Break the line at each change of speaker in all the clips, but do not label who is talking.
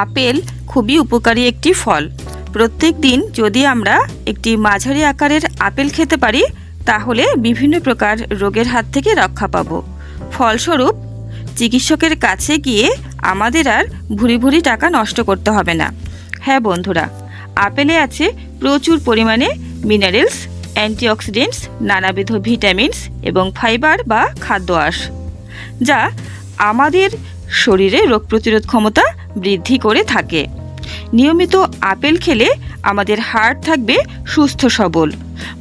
Apple খুবই উপকারী একটি ফল। প্রত্যেক দিন যদি আমরা একটি মাঝারি আকারের আপেল খেতে পারি, তাহলে বিভিন্ন প্রকার রোগের হাত থেকে রক্ষা পাব। ফলস্বরূপ, চিকিৎসকের কাছে গিয়ে আমাদের আর ভুরি ভুরি টাকা নষ্ট করতে হবে না। হ্যাঁ বন্ধুরা, আপেলে আছে প্রচুর পরিমাণে মিনারেলস, অ্যান্টিঅক্সিডেন্টস, নানাবিধ ভিটামিনস এবং ফাইবার বা খাদ্য আঁশ, যা আমাদের শরীরে রোগ প্রতিরোধ ক্ষমতা বৃদ্ধি করে থাকে। নিয়মিত আপেল খেলে আমাদের হার্ট থাকবে সুস্থ সবল।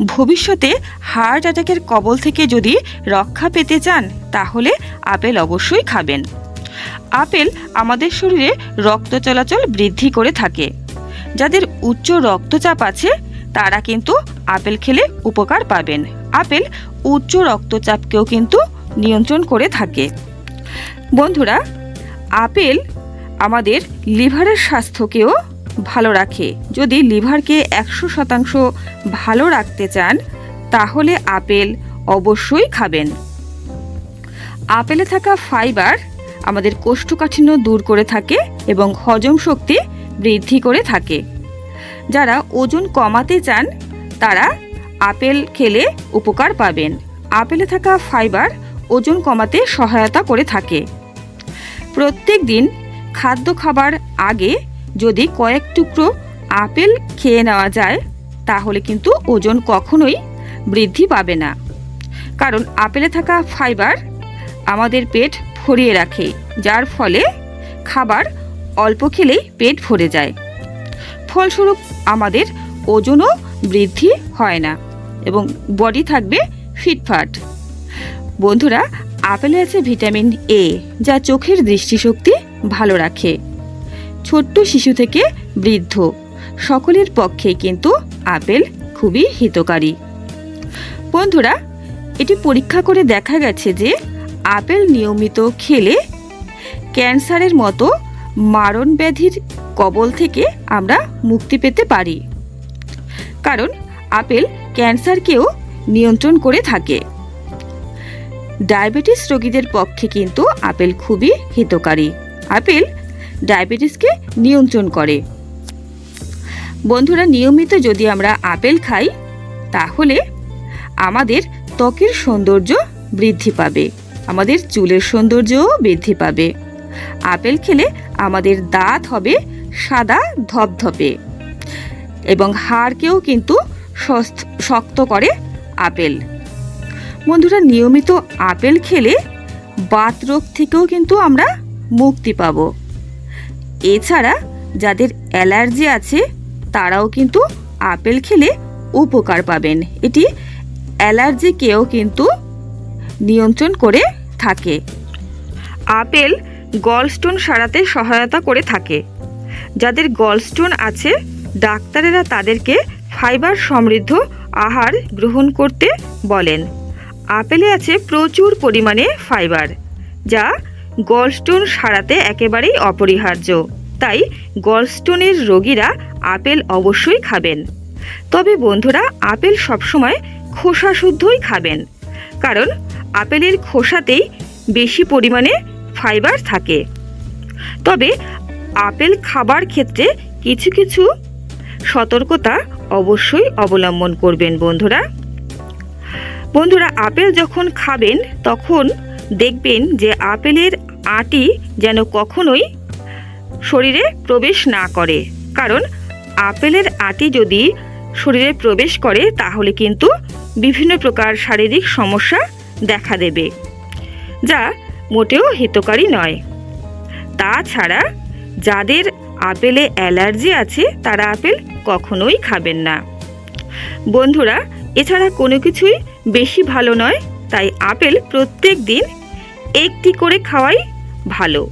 ভবিষ্যতে হার্ট অ্যাটাকের কবল থেকে যদি রক্ষা পেতে চান, তাহলে আপেল অবশ্যই খাবেন। আপেল আমাদের শরীরে রক্ত চলাচল বৃদ্ধি করে থাকে। যাদের উচ্চ রক্তচাপ আছে, তারা কিন্তু আপেল খেলে উপকার পাবেন। আপেল উচ্চ রক্তচাপকেও কিন্তু নিয়ন্ত্রণ করে থাকে। বন্ধুরা, আপেল আমাদের লিভারের স্বাস্থ্যকেও ভালো রাখে। যদি লিভারকে একশো শতাংশ ভালো রাখতে চান, তাহলে আপেল অবশ্যই খাবেন। আপেলে থাকা ফাইবার আমাদের কোষ্ঠকাঠিন্য দূর করে থাকে এবং হজম শক্তি বৃদ্ধি করে থাকে। যারা ওজন কমাতে চান, তারা আপেল খেলে উপকার পাবেন। আপেলে থাকা ফাইবার ওজন কমাতে সহায়তা করে থাকে। প্রত্যেক দিন খাদ্য খাবার আগে যদি কয়েক টুকরো আপেল খেয়ে নেওয়া যায়, তাহলে কিন্তু ওজন কখনোই বৃদ্ধি পাবে না। কারণ আপেলে থাকা ফাইবার আমাদের পেট ভরিয়ে রাখে, যার ফলে খাবার অল্প খেলেই পেট ভরে যায়। ফলস্বরূপ আমাদের ওজনও বৃদ্ধি হয় না এবং বডি থাকবে ফিটফাট। বন্ধুরা, আপেলে আছে ভিটামিন এ, যা চোখের দৃষ্টিশক্তি ভালো রাখে। ছোট্ট শিশু থেকে বৃদ্ধ, সকলের পক্ষে কিন্তু আপেল খুবই হিতকারী। বন্ধুরা, এটি পরীক্ষা করে দেখা গেছে যে আপেল নিয়মিত খেলে ক্যান্সারের মতো মারণ ব্যাধির কবল থেকে আমরা মুক্তি পেতে পারি। কারণ আপেল ক্যান্সারকেও নিয়ন্ত্রণ করে থাকে। ডায়াবেটিস রোগীদের পক্ষে কিন্তু আপেল খুবই হিতকারী। আপেল ডায়াবেটিসকে নিয়ন্ত্রণ করে। বন্ধুরা, নিয়মিত যদি আমরা আপেল খাই, তাহলে আমাদের ত্বকের সৌন্দর্য বৃদ্ধি পাবে, আমাদের চুলের সৌন্দর্যও বৃদ্ধি পাবে। আপেল খেলে আমাদের দাঁত হবে সাদা ধপধপে এবং হাড়কেও কিন্তু শক্ত করে আপেল। বন্ধুরা, নিয়মিত আপেল খেলে বাত রোগ থেকেও কিন্তু আমরা মুক্তি পাব। এছাড়া যাদের অ্যালার্জি আছে, তারাও কিন্তু আপেল খেলে উপকার পাবেন। এটি অ্যালার্জিকেও কিন্তু নিয়ন্ত্রণ করে থাকে। আপেল গলস্টোন সারাতে সহায়তা করে থাকে। যাদের গলস্টোন আছে, ডাক্তারেরা তাদেরকে ফাইবার সমৃদ্ধ আহার গ্রহণ করতে বলেন। আপেলে আছে প্রচুর পরিমাণে ফাইবার যা গলস্টোন সারাতে একেবারেই অপরিহার্য। তাই গলস্টোনের রোগীরা আপেল অবশ্যই খাবেন। তবে বন্ধুরা, আপেল সবসময় খোসা শুদ্ধই খাবেন। কারণ আপেলের খোসাতেই বেশি পরিমাণে ফাইবার থাকে। তবে আপেল খাবার ক্ষেত্রে কিছু কিছু সতর্কতা অবশ্যই অবলম্বন করবেন বন্ধুরা। বন্ধুরা, আপেল যখন খাবেন, তখন দেখবেন যে আপেলের আটি যেন কখনোই শরীরে প্রবেশ না করে। কারণ আপেলের আটি যদি শরীরে প্রবেশ করে, তাহলে কিন্তু বিভিন্ন প্রকার শারীরিক সমস্যা দেখা দেবে, যা মোটেও হিতকারী নয়। তাছাড়া যাদের আপেলে অ্যালার্জি আছে, তারা আপেল কখনোই খাবেন না। বন্ধুরা, এছাড়া কোনো কিছুই বেশি ভালো নয়, তাই আপেল প্রত্যেক দিন একটি করে খাওয়াই ভালো।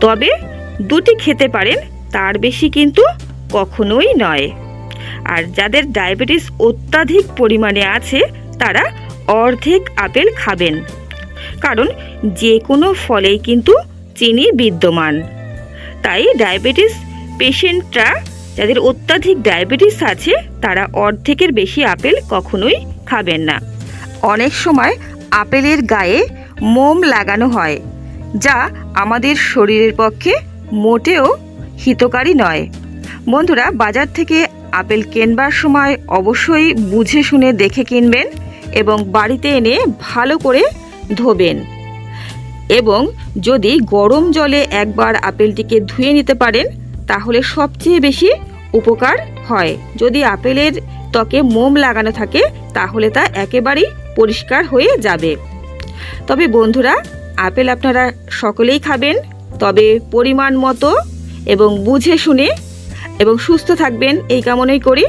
তবে দুটি খেতে পারেন, তার বেশি কিন্তু কখনোই নয়। আর যাদের ডায়াবেটিস অত্যাধিক পরিমাণে আছে, তারা অর্ধেক আপেল খাবেন। কারণ যে কোনো ফলেই কিন্তু চিনি বিদ্যমান। তাই ডায়াবেটিস পেশেন্টরা, যাদের অত্যাধিক ডায়াবেটিস আছে, তারা অর্ধেকের বেশি আপেল কখনোই খাবেন না। অনেক সময় আপেলের গায়ে মোম লাগানো হয়, যা আমাদের শরীরের পক্ষে মোটেও হিতকারী নয়। বন্ধুরা, বাজার থেকে আপেল কেনবার সময় অবশ্যই বুঝে শুনে দেখে কিনবেন এবং বাড়িতে এনে ভালো করে ধোবেন। এবং যদি গরম জলে একবার আপেলটিকে ধুয়ে নিতে পারেন, তাহলে সবচেয়ে বেশি উপকার হয়। যদি আপেলের ত্বকে মোম লাগানো থাকে, তাহলে তা একেবারেই পরিষ্কার হয়ে যাবে। তবে বন্ধুরা, আপেল আপনারা সকলেই খাবেন, তবে পরিমাণ মতো এবং বুঝে শুনে এবং সুস্থ থাকবেন এই কামনাই করি।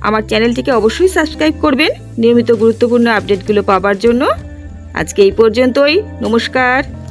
আমার চ্যানেলটিকে অবশ্যই সাবস্ক্রাইব করবেন নিয়মিত গুরুত্বপূর্ণ আপডেটগুলো পাওয়ার জন্য। আজকে এই পর্যন্তই, নমস্কার।